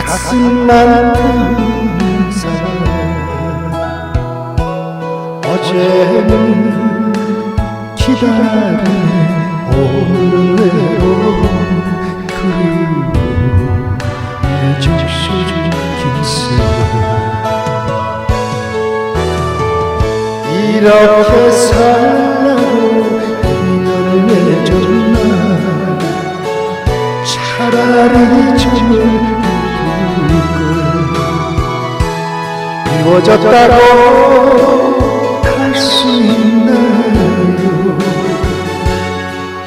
가슴만 큰 사람 어제는 기다리네 오늘은 외로운 그리움의 적셔진 길새 이렇게 살라고 인연을 맺었나 차라리 정을 이루어졌다고 할 수 있나요?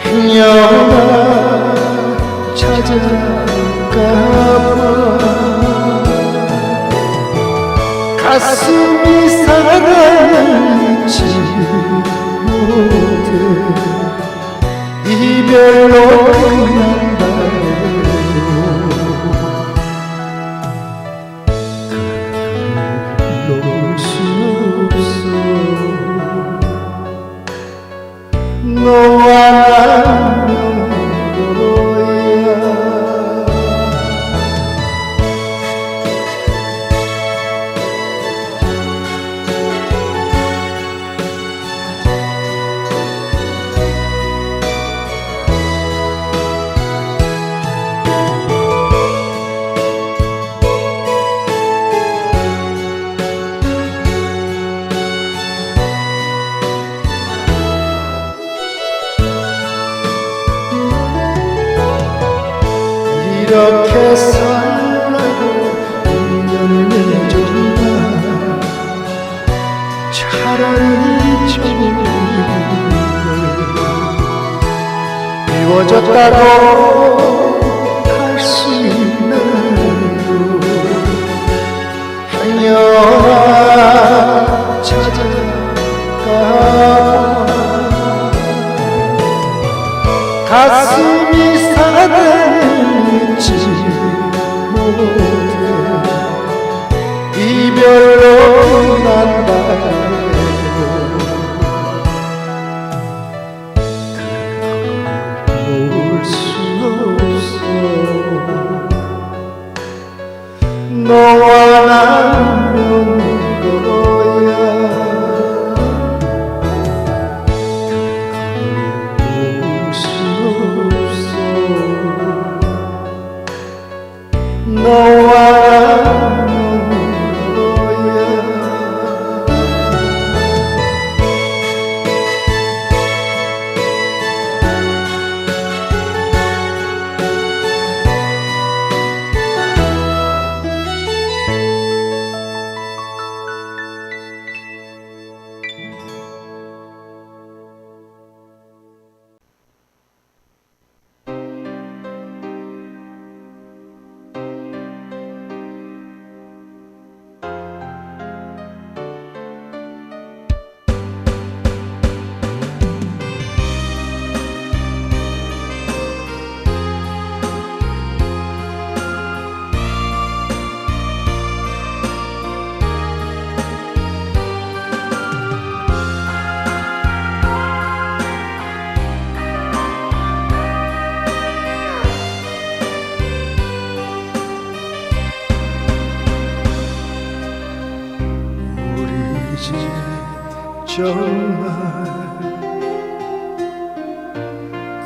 행여나 찾아가봐. 가슴이 살아있지 못해. 이별로 끝난 차라리 정을 미워졌다고 할 수 있나요? 행여나 찾아가 가슴이 살아있지 못해. 이별로 난다 정말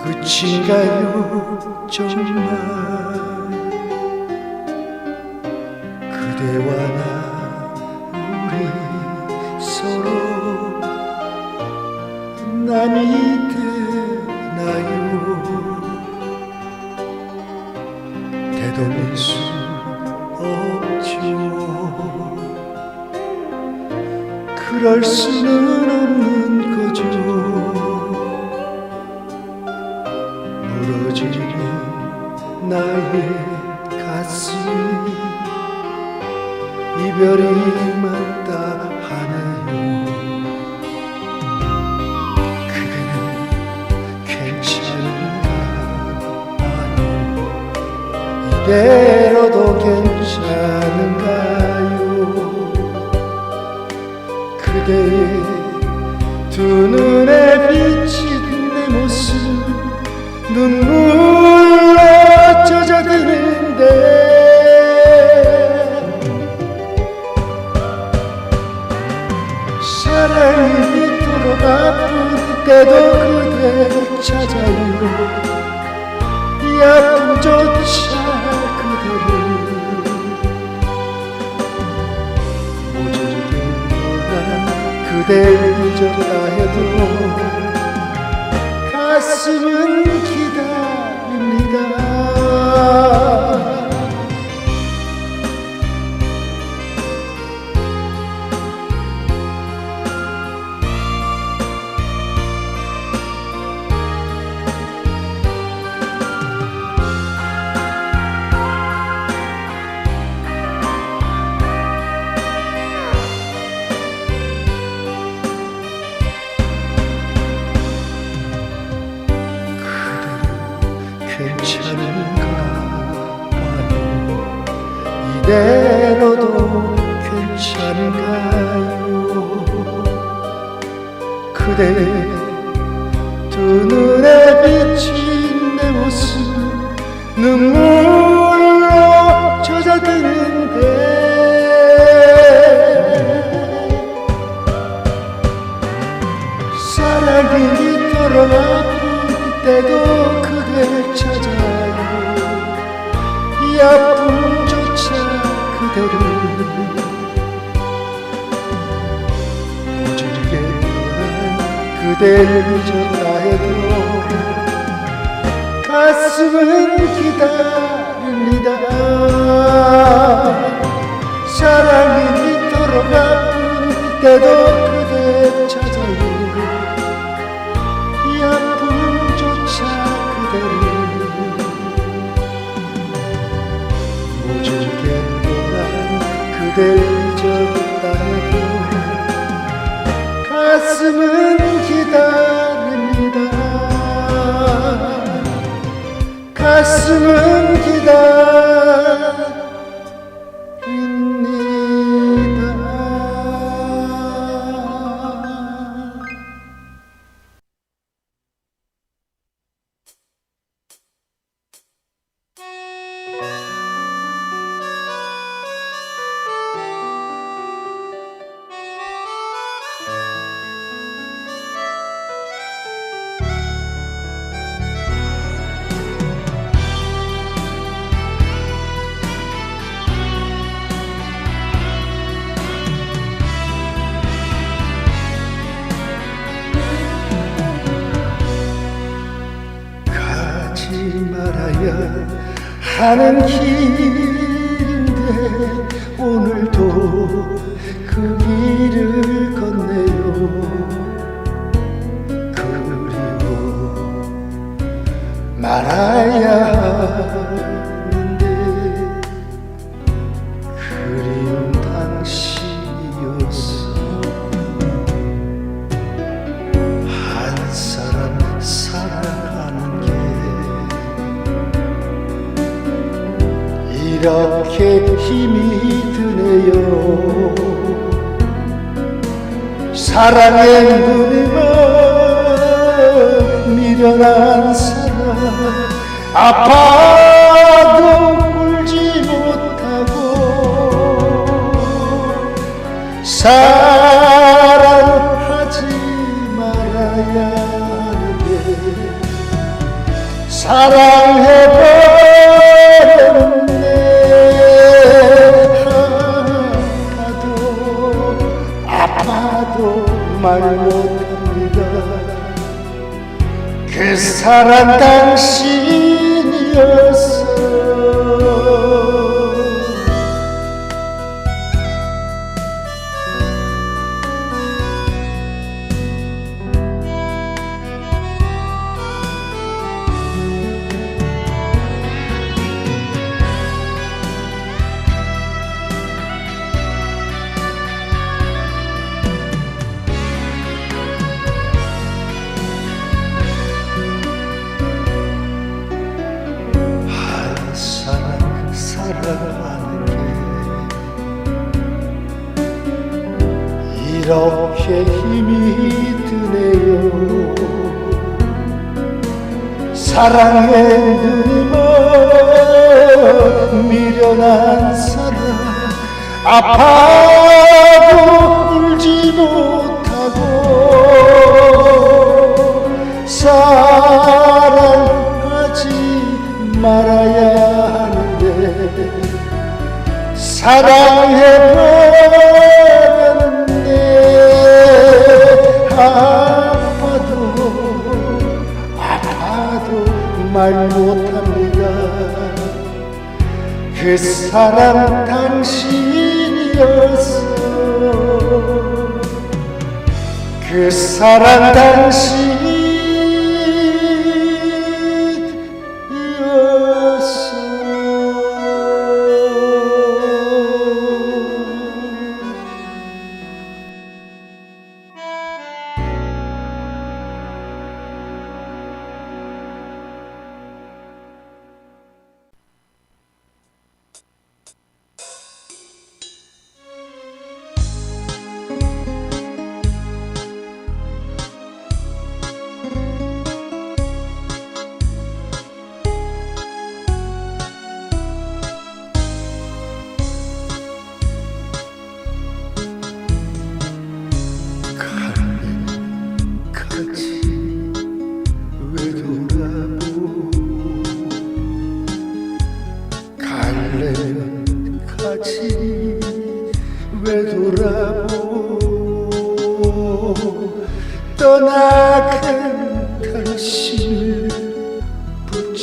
끝인가요 정말 그대와 나 우리 서로 남이 되나요 되돌릴 수 없죠 그럴 수는 없는 거죠. 무너지는 나의 가슴이 이별이 맞다 하나요. 그대는 괜찮은가? 아니 이대로도 괜찮은가 그 두 눈에 비친 내 모습 눈물로 젖어드는데. 사랑이 이토록 아픈 때도 그댈 찾아요. 이 아픔 그댈 잊었다 해도 가슴은 기다립니다 하는 길인데 오늘도 그 길을 걷네요. 그리워 말아야 이렇게 힘이 드네요. 사랑의 눈이만 미련한 사랑 아파도 울지 못하고 사랑하지 말아야 하는데 사랑해 사람 당신 이렇게 힘이 드네요. 사랑에 늘어 미련한 사람 아파도 울지 못하고 사랑하지 말아야 하는데 사랑해봐 말 못합니다. 그 사람 당신이었어. 그 사랑 당신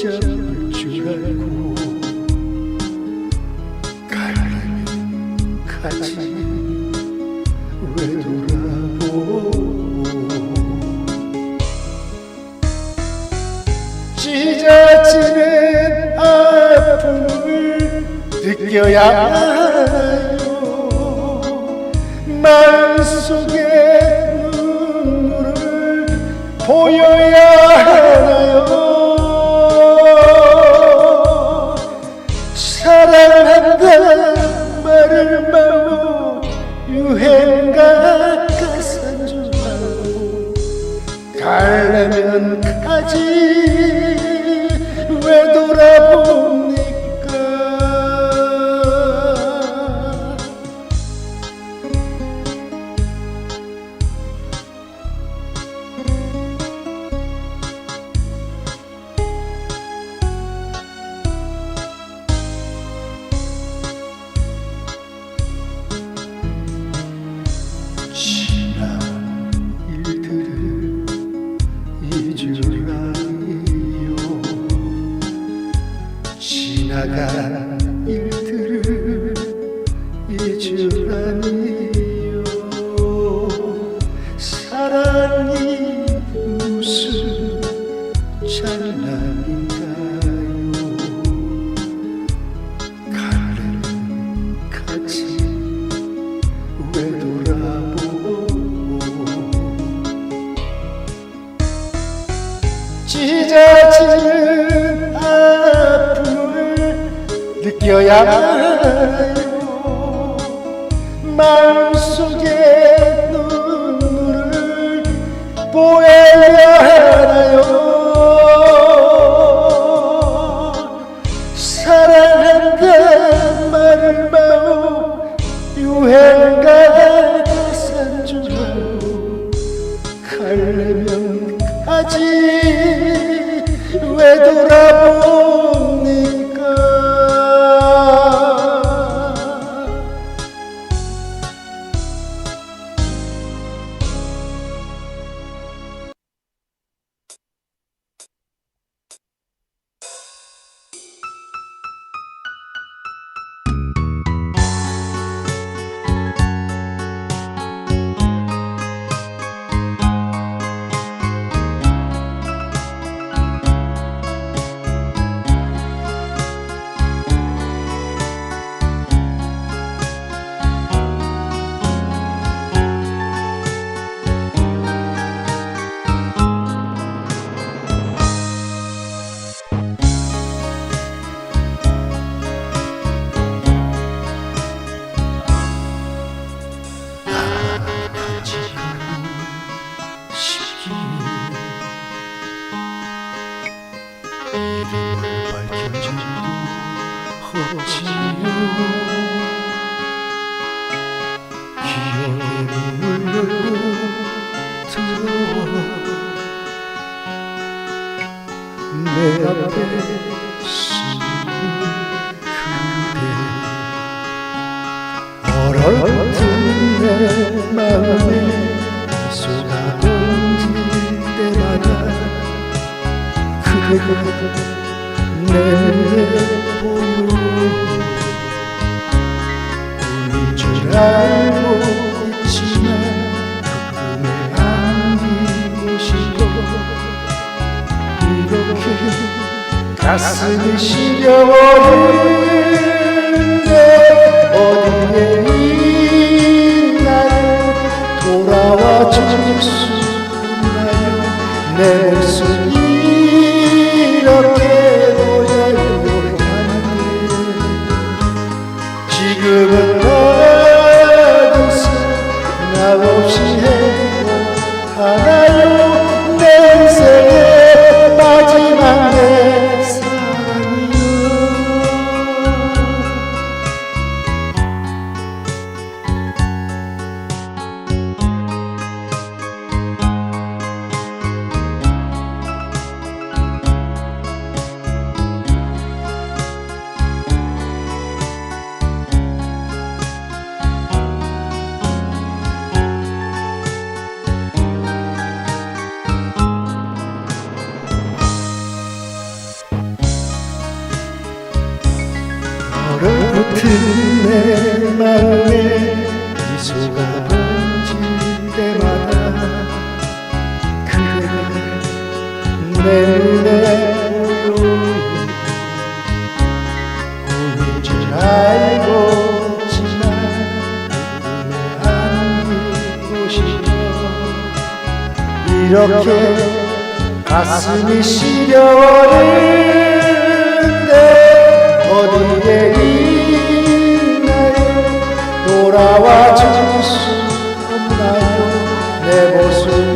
잡을 줄 알고 가라면 가지 왜 돌아보 지자치는 아픔을 느껴야 하나요 마음속에 눈물을 보여야 사랑은 가지 그 devagar. 않아요 마음속에 눈물을 보여야 하나요? 내보는 꿈인 줄 알고 있지만 그 꿈에 안기시고 이렇게 가슴이 시려워는데 어디에 있나요 돌아와 줄수 있나요 내 목숨 Güven 돌아와 줄수 없나요. 내 모습